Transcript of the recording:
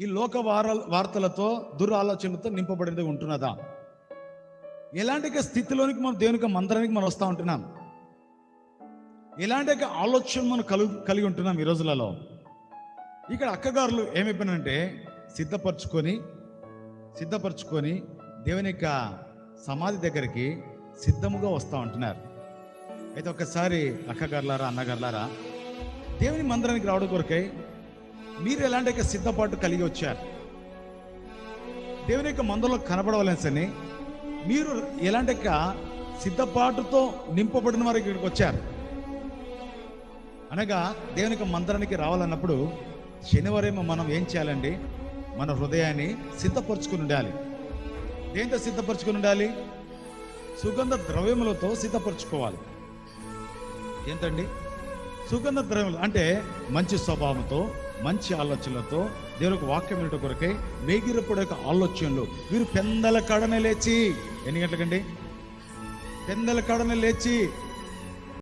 ఈ లోక వార వార్తలతో దురాలోచనలతో నింపబడినది ఉంటున్నదా? ఎలాంటి స్థితిలోనికి మనం దేవుని మంత్రానికి మనం వస్తూ ఉంటున్నాం? ఎలాంటి ఒక ఆలోచన మనం కలుగు కలిగి ఉంటున్నాం ఈ రోజులలో? ఇక్కడ అక్కగారులు ఏమైపోయినంటే సిద్ధపరచుకొని సిద్ధపరచుకొని దేవుని యొక్క సమాధి దగ్గరికి సిద్ధముగా వస్తూ ఉంటున్నారు. అయితే ఒకసారి అక్కగారులారా అన్నగారులారా దేవుని మందిరానికి రావడం కొరకై మీరు ఎలాంటి యొక్క సిద్ధపాటు కలిగి వచ్చారు? దేవుని యొక్క మందులో కనబడవలసని మీరు ఎలాంటి యొక్క సిద్ధపాటుతో నింపబడిన వారు ఇక్కడికి వచ్చారు? అనగా దేవుని యొక్క మందిరానికి రావాలన్నప్పుడు శనివారం మనం ఏం చేయాలండి? మన హృదయాన్ని సిద్ధపరచుకుని ఉండాలి. దేంతో సిద్ధపరచుకుని ఉండాలి? సుగంధ ద్రవ్యములతో సిద్ధపరచుకోవాలి. ఏంటండి? సుగంధ ద్రవ్యములు అంటే మంచి స్వభావంతో మంచి ఆలోచనలతో దేవునికి వాక్యం వినట కొరకై వేగిరప్పుడు యొక్క ఆలోచనలు. వీరు పెందల కడనే లేచి ఎన్ని గంటలకండి? పెందల కడనే లేచి